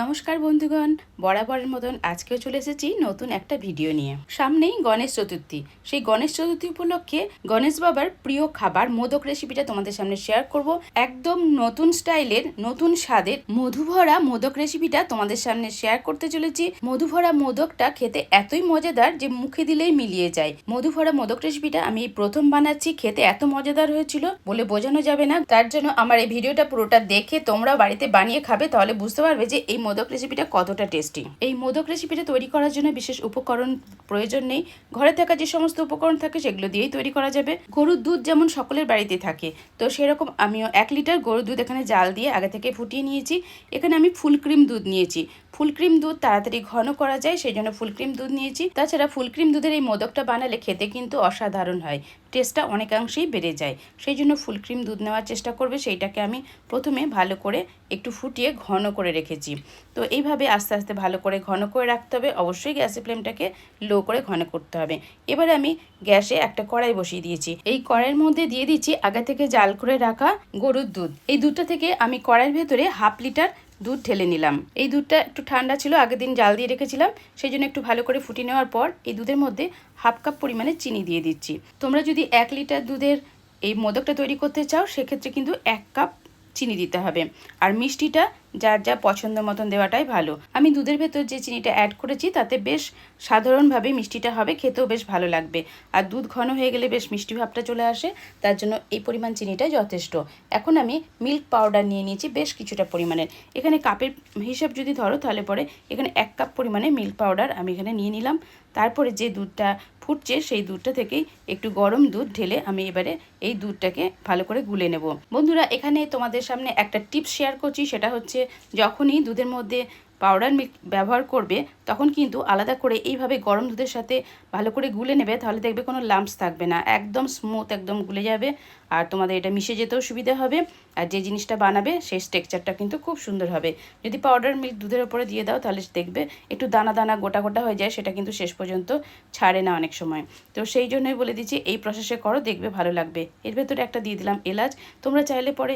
নমস্কার বন্ধুগণ, বরাবরের মতন আজকেও চলে এসেছি নতুন একটা ভিডিও নিয়ে। সামনেই গণেশ চতুর্থী। সেই গণেশ চতুর্থী উপলক্ষে গণেশ বাবার প্রিয় খাবার, মোদক রেসিপিটা তোমাদের সামনে শেয়ার করব। একদম নতুন স্টাইলের, নতুন স্বাদের মধুভরা মোদক রেসিপিটা তোমাদের সামনে শেয়ার করতে চলেছি। মধুভরা মোদকটা খেতে এতই মজাদার যে মুখে দিলেই মিলিয়ে যায়। মধুভরা মোদক রেসিপিটা আমি প্রথম বানাচ্ছি, খেতে এত মজাদার হয়েছিল বলে বোঝানো যাবে না। তার জন্য আমার এই ভিডিওটা পুরোটা দেখে তোমরা বাড়িতে বানিয়ে খাবে, তাহলে বুঝতে পারবে যে এই মোদক রেসিপিটা কতটা টেস্টি? এই মোদক রেসিপিটা তৈরি করার জন্য বিশেষ উপকরণ প্রয়োজন নেই। ঘরে থাকা যে সমস্ত উপকরণ থাকে, সেগুলো দিয়েই তৈরি করা যাবে। গরুর দুধ যেমন সকলের বাড়িতে থাকে, তো সেরকম আমিও এক লিটার গরুর দুধ এখানে জাল দিয়ে আগে থেকে ফুটিয়ে নিয়েছি। এখানে আমি ফুল ক্রিম দুধ নিয়েছি। ফুল ক্রিম দুধ তাড়াতাড়ি ঘন করা যায় সেই জন্য ফুল ক্রিম দুধ নিয়েছি। তাছাড়া ফুল ক্রিম দুধের এই মোদকটা বানালে খেতে কিন্তু অসাধারণ হয়, টেস্টটা অনেকাংশেই বেড়ে যায়। সেই জন্য ফুল ক্রিম দুধ নেওয়ার চেষ্টা করবে, সেইটাকে আমি প্রথমে ভালো করে একটু ফুটিয়ে ঘন করে রেখেছি। তো এইভাবে আস্তে আস্তে ভালো করে ঘন করে রাখতে হবে। অবশ্যই গ্যাসের ফ্লেমটাকে লো করে ঘন করতে হবে। এবারে আমি গ্যাসে একটা কড়াই বসিয়ে দিয়েছি। এই কড়াইয়ের মধ্যে দিয়ে দিচ্ছি আগে থেকে জাল করে রাখা গরুর দুধ। এই দুধটা থেকে আমি কড়াইয়ের ভেতরে হাফ লিটার দুধ ঢেলে নিলাম। এই দুধটা একটু ঠান্ডা ছিল, আগের দিন জাল দিয়ে রেখেছিলাম। সেই জন্য একটু ভালো করে ফুটিয়ে নেওয়ার পর এই দুধের মধ্যে হাফ কাপ পরিমাণে চিনি দিয়ে দিচ্ছি। তোমরা যদি এক লিটার দুধের এই মোদকটা তৈরি করতে চাও, সেক্ষেত্রে কিন্তু এক কাপ চিনি দিতে হবে। আর মিষ্টিটা যার যা পছন্দ মতন দেওয়াটাই ভালো। আমি দুধের ভেতর যে চিনিটা অ্যাড করেছি, তাতে বেশ সাধারণভাবে মিষ্টিটা হবে, খেতেও বেশ ভালো লাগবে। আর দুধ ঘন হয়ে গেলে বেশ মিষ্টি ভাবটা চলে আসে, তার জন্য এই পরিমাণ চিনিটাই যথেষ্ট। এখন আমি মিল্ক পাউডার নিয়ে নিয়েছি বেশ কিছুটা পরিমাণের। এখানে কাপের হিসাব যদি ধরো, তাহলে পরে এখানে এক কাপ পরিমাণে মিল্ক পাউডার আমি এখানে নিয়ে নিলাম। তারপরে যে দুধটা ফুটছে, সেই দুধটা থেকেই একটু গরম দুধ ঢেলে আমি এবারে এই দুধটাকে ভালো করে গুলে নেব। বন্ধুরা, এখানে তোমাদের সামনে একটা টিপস শেয়ার করছি, সেটা হচ্ছে যখনই দুধের মধ্যে পাউডার মিল্ক ব্যবহার করবে, তখন কিন্তু আলাদা করে এইভাবে গরম দুধের সাথে ভালো করে গুলে নেবে, তাহলে দেখবে কোনো লাম্পস থাকবে না। একদম স্মুথ একদম গুলে যাবে, আর তোমাদের এটা মিশে যেতেও সুবিধা হবে, আর যে জিনিসটা বানাবে সেই স্ট্রেকচারটা কিন্তু খুব সুন্দর হবে। যদি পাউডার মিল্ক দুধের ওপরে দিয়ে দাও, তাহলে দেখবে একটু দানা দানা গোটা গোটা হয়ে যায়, সেটা কিন্তু শেষ পর্যন্ত ছাড়ে না অনেক সময়। তো সেই জন্যই বলে দিচ্ছি, এই প্রসেসে করো, দেখবে ভালো লাগবে। এর ভেতরে একটা দিয়ে দিলাম এলাচ, তোমরা চাইলে পরে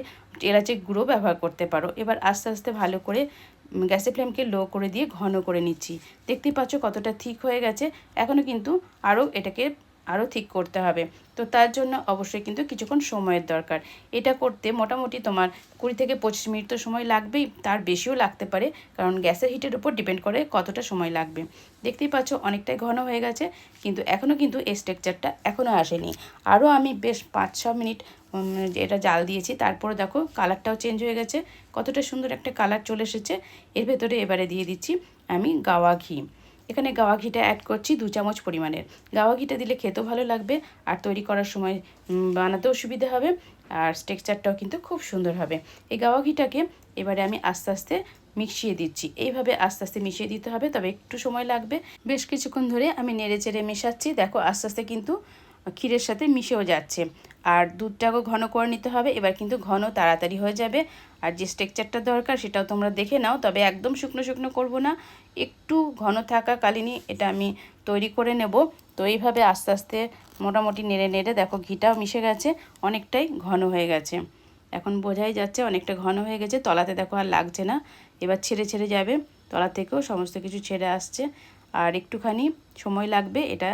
এলাচের গুঁড়ো ব্যবহার করতে পারো। এবার আস্তে আস্তে ভালো করে গ্যাসের ফ্লেমকে লো করে দিয়ে ঘন করে নিচ্ছি। দেখতেই পাচ্ছ কতটা ঠিক হয়ে গেছে। এখনও কিন্তু আরও এটাকে আরও ঠিক করতে হবে। তো তার জন্য অবশ্যই কিন্তু কিছুক্ষণ সময়ের দরকার। এটা করতে মোটামুটি তোমার কুড়ি থেকে পঁচিশ মিনিট তো সময় লাগবেই, তার বেশিও লাগতে পারে, কারণ গ্যাসের হিটের উপর ডিপেন্ড করে কতটা সময় লাগবে। দেখতেই পাচ্ছ অনেকটাই ঘন হয়ে গেছে, কিন্তু এখনও কিন্তু এই স্ট্রাকচারটা এখনও আসেনি। আরও আমি বেশ পাঁচ ছ মিনিট এটা জাল দিয়েছি, তারপরে দেখো কালারটাও চেঞ্জ হয়ে গেছে। কতটা সুন্দর একটা কালার চলে এসেছে। এর ভেতরে এবারে দিয়ে দিচ্ছি আমি গাওয়া ঘি। এখানে গাওয়া ঘিটা অ্যাড করছি দু চামচ পরিমাণের। গাওয়া ঘিটা দিলে খেতেও ভালো লাগবে, আর তৈরি করার সময় বানাতেও সুবিধা হবে, আর স্টেকচারটাও কিন্তু খুব সুন্দর হবে। এই গাওয়া ঘিটাকে এবারে আমি আস্তে আস্তে মিশিয়ে দিচ্ছি। এইভাবে আস্তে আস্তে মিশিয়ে দিতে হবে, তবে একটু সময় লাগবে। বেশ কিছুক্ষণ ধরে আমি নেড়ে চেড়ে মেশাচ্ছি। দেখো, আস্তে আস্তে কিন্তু ক্ষীরের সাথে মিশেও যাচ্ছে। আর দুধটাকেও ঘন করে নিতে হবে, এবার কিন্তু ঘন তাড়াতাড়ি হয়ে যাবে। আর যে স্ট্রেকচারটা দরকার সেটাও তোমরা দেখে নাও, তবে একদম শুকনো শুকনো করব না। একটু ঘন থাকা কালিনি এটা আমি তৈরি করে নেব। তো এইভাবে আস্তে আস্তে মোটামুটি নেড়ে নেড়ে দেখো ঘিটাও মিশে গেছে, অনেকটাই ঘন হয়ে গেছে। এখন বোঝাই যাচ্ছে অনেকটা ঘন হয়ে গেছে, তলাতে দেখো আর লাগছে না। এবার ছেড়ে ছেড়ে যাবে, তলা থেকেও সমস্ত কিছু ছেড়ে আসছে। আর একটুখানি সময় লাগবে, এটা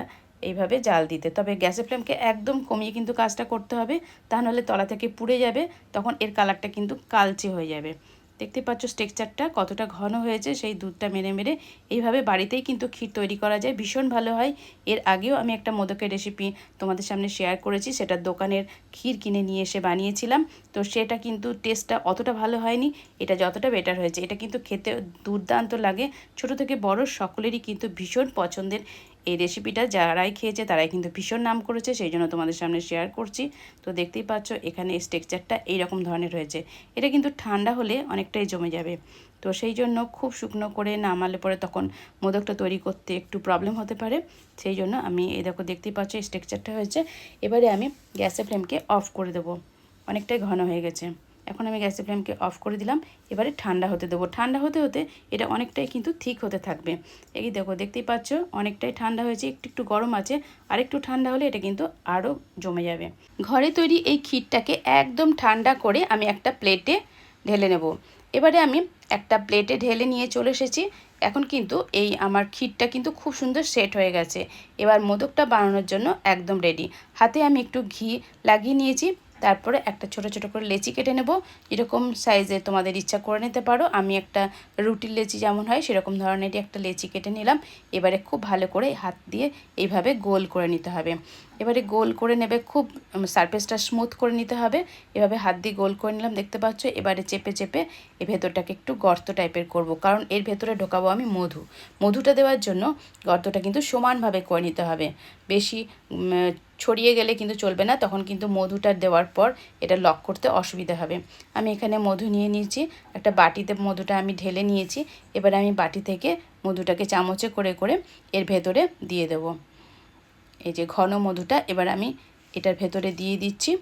এইভাবে জাল দিতে। তবে গ্যাসের ফ্লেমকে একদম কমিয়ে কিন্তু কাজটা করতে হবে, তা নাহলে তলা থেকে পুড়ে যাবে, তখন এর কালারটা কিন্তু কালচে হয়ে যাবে। দেখতে পাচ্ছ স্টেকচারটা কতটা ঘন হয়েছে, সেই দুধটা মেরে মেরে এইভাবে বাড়িতেই কিন্তু ক্ষীর তৈরি করা যায়, ভীষণ ভালো হয়। এর আগেও আমি একটা মোদকের রেসিপি তোমাদের সামনে শেয়ার করেছি, সেটা দোকানের ক্ষীর কিনে নিয়ে এসে বানিয়েছিলাম। তো সেটা কিন্তু টেস্টটা অতটা ভালো হয়নি, এটা যতটা বেটার হয়েছে। এটা কিন্তু খেতে দুর্দান্ত লাগে, ছোট থেকে বড় সকলেরই কিন্তু ভীষণ পছন্দের এই রেসিপিটা যারাই খেয়েছে তারাই কিন্তু ভীষণ নাম করেছে, সেই জন্য তোমাদের সামনে শেয়ার করছি। তো দেখতেই পাচ্ছ, এখানে স্ট্রেকচারটা এইরকম ধরনের হয়েছে। এটা কিন্তু ঠান্ডা হলে অনেকটাই জমে যাবে। তো সেই জন্য খুব শুকনো করে নামালে পরে তখন মোদকটা তৈরি করতে একটু প্রবলেম হতে পারে। সেই জন্য আমি এই দেখো দেখতেই পাচ্ছ স্ট্রেকচারটা হয়েছে। এবারে আমি গ্যাসের ফ্লেমকে অফ করে দেবো। অনেকটাই ঘন হয়ে গেছে। এখন আমি গ্যাসের ফ্লেমকে অফ করে দিলাম, এবারে ঠান্ডা হতে দেবো। ঠান্ডা হতে হতে এটা অনেকটাই কিন্তু ঠিক হতে থাকবে। এই দেখো, দেখতেই পাচ্ছ, অনেকটাই ঠান্ডা হয়েছে, একটু একটু গরম আছে আর একটু ঠান্ডা হলে এটা কিন্তু আরও জমে যাবে। ঘরে তৈরি এই ক্ষীরটাকে একদম ঠান্ডা করে আমি একটা প্লেটে ঢেলে নেব। এবারে আমি একটা প্লেটে ঢেলে নিয়ে চলে এসেছি। এখন কিন্তু এই আমার ক্ষীরটা কিন্তু খুব সুন্দর সেট হয়ে গেছে। এবার মোদকটা বানানোর জন্য একদম রেডি। হাতে আমি একটু ঘি লাগিয়ে নিয়েছি। তারপরে একটা ছোট ছোট করে লেচি কেটে নেব। এরকম সাইজে তোমাদের ইচ্ছা করে নিতে পারো। আমি একটা রুটির লেচি যেমন হয়, সেরকম ধরনেরই একটা লেচি কেটে নিলাম। এবারে খুব ভালো করে হাত দিয়ে এইভাবে গোল করে নিতে হবে। এবারে গোল করে নেবে, খুব সারফেসটা স্মুথ করে নিতে হবে। এভাবে হাত দিয়ে গোল করে নিলাম, দেখতে পাচ্ছ? এবারে চেপে চেপে এই ভেতরটাকে একটু গর্ত টাইপের করব। কারণ এর ভেতরে ঢোকাবো আমি মধু। মধুটা দেওয়ার জন্য গর্তটা কিন্তু সমানভাবে করে নিতে হবে। বেশি ছড়িয়ে গেলে কিন্তু চলবে না, তখন কিন্তু মধুটা দেওয়ার পর এটা লক করতে অসুবিধা হবে। আমি এখানে মধু নিয়ে নিয়েছি, একটা বাটিতে মধুটা আমি ঢেলে নিয়েছি, এবার আমি বাটি থেকে মধুটাকে চামচে করে করে এর ভেতরে দিয়ে দেব। এই যে ঘন মধুটা এবার আমি এটার ভেতরে দিয়ে দিচ্ছি,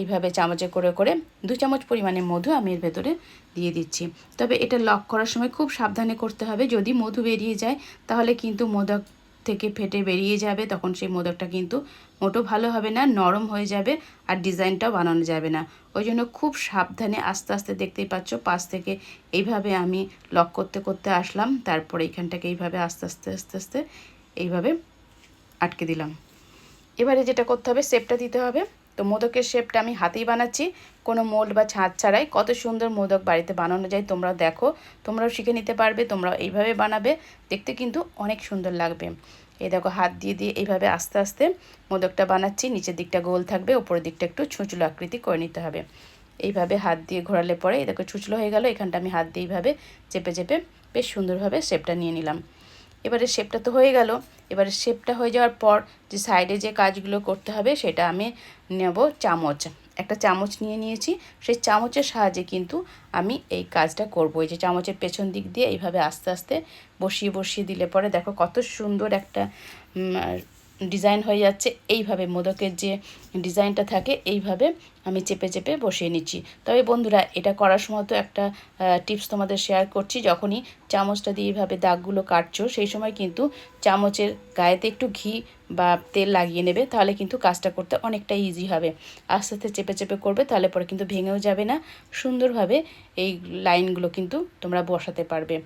এইভাবে চামচে করে করে দু চামচ পরিমাণে মধু আমি এর ভেতরে দিয়ে দিচ্ছি। তবে এটা লক করার সময় খুব সাবধানে করতে হবে, যদি মধু বেরিয়ে যায় তাহলে কিন্তু মোদক থেকে ফেটে বেরিয়ে যাবে, তখন সেই মোদকটা কিন্তু মোটো ভালো হবে না, নরম হয়ে যাবে আর ডিজাইনটাও বানানো যাবে না। ওই জন্য খুব সাবধানে আস্তে আস্তে দেখতেই পাচ্ছ, পাশ থেকে এইভাবে আমি লক করতে করতে আসলাম, তারপরে এইখানটাকে এইভাবে আস্তে আস্তে আস্তে আস্তে এইভাবে আটকে দিলাম। এবারে যেটা করতে হবে সেপটা দিতে হবে। তো মোদকের শেপটা আমি হাতেই বানাচ্ছি। কোনো মোল্ড বা ছাঁচ ছাড়াই কত সুন্দর মোদক বাড়িতে বানানো যায় তোমরা দেখো। তোমরাও শিখে নিতে পারবে তোমরা এইভাবে বানাবে। দেখতে কিন্তু অনেক সুন্দর লাগবে। এই দেখো হাত দিয়ে দিয়ে এইভাবে আস্তে আস্তে মোদকটা বানাচ্ছি। নিচের দিকটা গোল থাকবে ওপরের দিকটা একটু ছুঁচলো আকৃতি করে নিতে হবে। এইভাবে হাত দিয়ে ঘোরালে পরে এই দেখো ছুঁচলো হয়ে গেল, এখানটা আমি হাত দিয়ে এইভাবে চেপে চেপে বেশ সুন্দরভাবে শেপটা নিয়ে নিলাম। এবারে শেপটা তো হয়ে গেল। এবারে শেপটা হয়ে যাওয়ার পর যে সাইডে যে কাজগুলো করতে হবে সেটা আমি নেব চামচ। একটা চামচ নিয়ে নিয়েছি, সেই চামচের সাহায্যে কিন্তু আমি এই কাজটা করব। এই যে চামচের পেছন দিক দিয়ে এইভাবে আস্তে আস্তে বসিয়ে বসিয়ে দিলে পরে দেখো কত সুন্দর একটা ডিজাইন হয়ে যাচ্ছে। এইভাবে মোদকের যে ডিজাইনটা থাকে, এইভাবে আমি চেপে চেপে বসিয়ে নিচ্ছি। তবে বন্ধুরা, এটা করার সময় তো একটা টিপস তোমাদের শেয়ার করছি। যখনই চামচটা দিয়ে এইভাবে দাগগুলো কাটছো, সেই সময় কিন্তু চামচের গায়েতে একটু ঘি বা তেল লাগিয়ে নেবে, তাহলে কিন্তু কাজটা করতে অনেকটা ইজি হবে। আস্তে আস্তে চেপে চেপে করবে, তাহলে পরে কিন্তু ভেঙেও যাবে না। সুন্দরভাবে এই লাইনগুলো কিন্তু তোমরা বসাতে পারবে।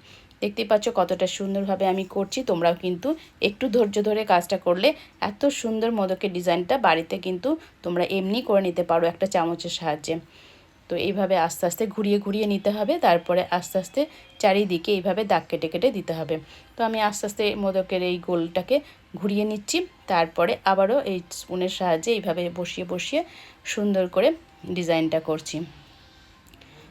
দেখতেই পাচ্ছ কতটা সুন্দরভাবে আমি করছি। তোমরাও কিন্তু একটু ধৈর্য ধরে কাজটা করলে এত সুন্দর মোদকের ডিজাইনটা বাড়িতে কিন্তু তোমরা এমনি করে নিতে পারো একটা চামচের সাহায্যে। তো এইভাবে আস্তে আস্তে ঘুরিয়ে ঘুরিয়ে নিতে হবে, তারপরে আস্তে আস্তে চারিদিকে এইভাবে দাগ কেটে কেটে দিতে হবে। তো আমি আস্তে আস্তে মোদকের এই গোলটাকে ঘুরিয়ে নিচ্ছি, তারপরে আবারও এই স্পুনের সাহায্যে এইভাবে বসিয়ে বসিয়ে সুন্দর করে ডিজাইনটা করছি।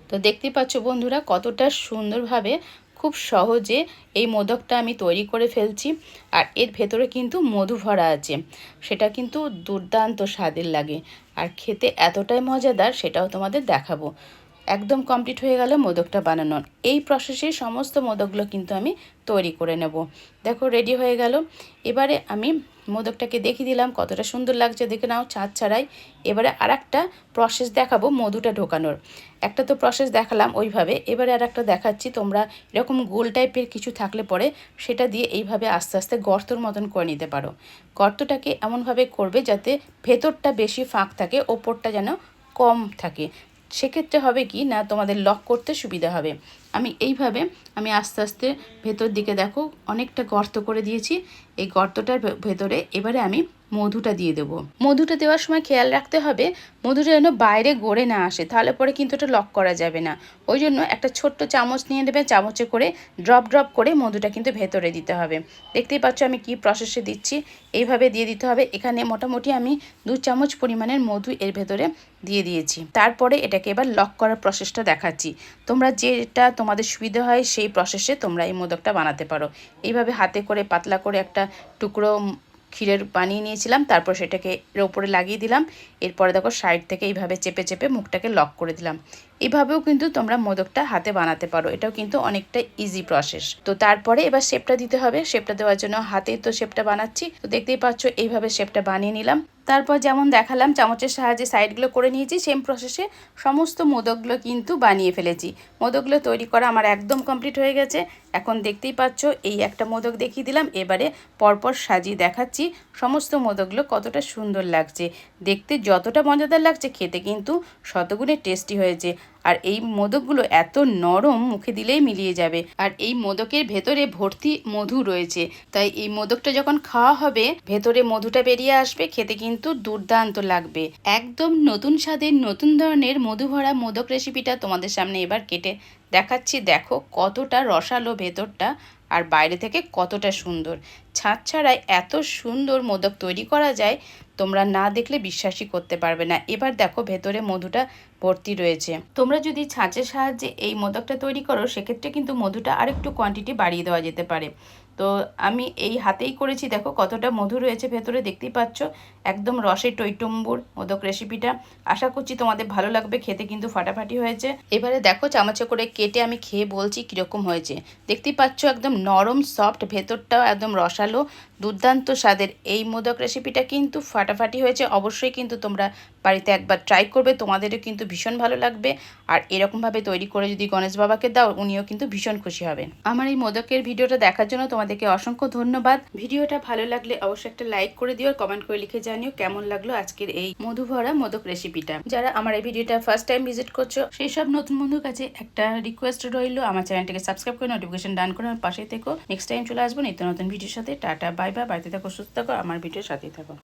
তো দেখতেই পাচ্ছ বন্ধুরা কতটা সুন্দরভাবে খুব সহজে এই মোদকটা আমি তৈরি করে ফেলছি আর এর ভেতরে কিন্তু মধু ভরা আছে। সেটা কিন্তু দুর্দান্ত স্বাদের লাগে। আর খেতে এতটাই মজাদার সেটাও তোমাদের দেখাবো। একদম কমপ্লিট হয়ে গেল মোদকটা বানানোর এই প্রসেসে সমস্ত মোদকগুলো কিন্তু আমি তৈরি করে নেব। দেখো রেডি হয়ে গেল। এবারে আমি মোদকটাকে দেখিয়ে দিলাম, কতটা সুন্দর লাগছে। দেখে নাও ছাঁচ ছাড়াই। এবারে আর একটা প্রসেস দেখাবো মধুটা ঢোকানোর। একটা তো প্রসেস দেখালাম ওইভাবে। এবারে আর একটা দেখাচ্ছি, তোমরা এরকম গোল টাইপের কিছু থাকলে পরে সেটা দিয়ে এইভাবে আস্তে আস্তে গর্তর মতন করে নিতে পারো। গর্তটাকে এমনভাবে করবে যাতে ভেতরটা বেশি ফাঁক থাকে, ওপরটা যেন কম থাকে। সেক্ষেত্রে হবে কি, না তোমাদের লক করতে সুবিধা হবে। আমি এইভাবে, আমি আস্তে আস্তে ভেতর দিকে দেখো, অনেকটা গর্ত করে দিয়েছি। এই গর্তটার ভেতরে এবারে আমি মধুটা দিয়ে দেবো। মধুটা দেওয়ার সময় খেয়াল রাখতে হবে, মধুটা যেন বাইরে গড়ে না আসে, তাহলে পরে কিন্তু এটা লক করা যাবে না। ওই জন্য একটা ছোট্ট চামচ নিয়ে নেবে চামচে করে ড্রপ ড্রপ করে মধুটা কিন্তু ভেতরে দিতে হবে। দেখতেই পাচ্ছ আমি কি প্রসেসে দিচ্ছি, এইভাবে দিয়ে দিতে হবে। এখানে মোটামুটি আমি দু চামচ পরিমাণের মধু এর ভেতরে দিয়ে দিয়েছি। তারপরে এটাকে এবার লক করার প্রসেসটা দেখাচ্ছি। তোমরা যেটা তোমাদের সুবিধা হয় সেই প্রসেসে তোমরা এই মোদকটা বানাতে পারো। এইভাবে হাতে করে, পাতলা করে একটা টুকরো ক্ষীরের বানিয়ে নিয়েছিলাম, তারপর সেটাকে এর ওপরে লাগিয়ে দিলাম। এরপরে দেখো সাইড থেকে এইভাবে চেপে চেপে মুখটাকে লক করে দিলাম। এইভাবেও কিন্তু তোমরা মোদকটা হাতে বানাতে পারো। এটাও কিন্তু অনেকটা ইজি প্রসেস তো তারপরে এবার শেপটা দিতে হবে। শেপটা দেওয়ার জন্য হাতেই তো শেপটা বানাচ্ছি। তো দেখতেই পাচ্ছ, এইভাবে শেপটা বানিয়ে নিলাম। তারপর যেমন দেখালাম, চামচের সাহায্যে সাইডগুলো করে নিয়েছি। সেম প্রসেসে সমস্ত মোদকগুলো কিন্তু বানিয়ে ফেলেছি। মোদকগুলো তৈরি করা আমার একদম কমপ্লিট হয়ে গেছে। এখন দেখতেই পাচ্ছ, এই একটা মোদক দেখিয়ে দিলাম। এবারে পরপর সাজিয়ে দেখাচ্ছি সমস্ত মোদকগুলো কতটা সুন্দর লাগছে। দেখতে যতটা মজাদার লাগছে, খেতে কিন্তু শতগুণে টেস্টি হয়েছে। আর এই মোদকগুলো এত নরম মুখে দিলেই মিলিয়ে যাবে। আর এই মোদকের ভেতরে ভর্তি মধু রয়েছে। তাই এই মোদকটা যখন খাওয়া হবে, ভেতরে মধুটা বেরিয়ে আসবে, খেতে কিন্তু দুর্দান্ত লাগবে। একদম নতুন স্বাদের, নতুন ধরনের মধু ভরা মোদক রেসিপিটা তোমাদের সামনে এবার কেটে দেখাচ্ছি। দেখো কতটা রসালো ভেতরটা। আর বাইরে থেকে কতটা সুন্দর। ছাঁচ ছাড়াই এত সুন্দর মোদক তৈরি করা যায়, তোমরা না দেখলে বিশ্বাসই করতে পারবে না। এবার দেখো ভেতরে মধুটা ভর্তি রয়েছে। তোমরা যদি ছাঁচের সাহায্যে এই মোদকটা তৈরি করো, সেক্ষেত্রে কিন্তু মধুটা আরেকটু কোয়ান্টিটি বাড়িয়ে দেওয়া যেতে পারে। তো আমি এই হাতেই করেছি, দেখো কতটা মধু রয়েছে ভেতরে, দেখতেই পাচ্ছ? একদম রসে টইটম্বুর মোদক রেসিপিটা। আশা করছি তোমাদের ভালো লাগবে, খেতে কিন্তু ফাটাফাটি হয়েছে। এবারে দেখো চামচে করে কেটে আমি খেয়ে বলছি কীরকম হয়েছে। দেখতেই পাচ্ছ একদম নরম সফট ভেতরটাও একদম রসালো, দুর্দান্ত স্বাদের। এই মোদক রেসিপিটা কিন্তু ফাটাফাটি হয়েছে, অবশ্যই কিন্তু তোমরা বাড়িতে একবার ট্রাই করবে, তোমাদেরও কিন্তু ভীষণ ভালো লাগবে। আর এরকমভাবে তৈরি করে যদি গণেশ বাবাকে দাও, উনিও কিন্তু ভীষণ খুশি হবেন আমার এই মোদকের ভিডিওটা দেখার জন্য তোমাদেরকে অসংখ্য ধন্যবাদ। ভিডিওটা ভালো লাগলে অবশ্যই একটা লাইক করে দিও আর কমেন্ট করে লিখে জানিও কেমন লাগল আজকের এই মধু ভরা মোদক রেসিপিটা যারা আমার এই ভিডিওটা ফার্স্ট টাইম ভিজিট করছ সেই সব নতুন বন্ধুর কাছে একটা রিকোয়েস্ট রইল। আমার চ্যানেলটাকে সাবস্ক্রাইব করে নোটিফিকেশন ডান করে আমার পাশেই থেকো। নেক্সট টাইম চলে আসব নিত্য নতুন ভিডিওর সাথে। টাটা বাই বাই বাড়িতে থাকো, সুস্থ থাকো, আমার ভিডিওর সাথেই থাকো।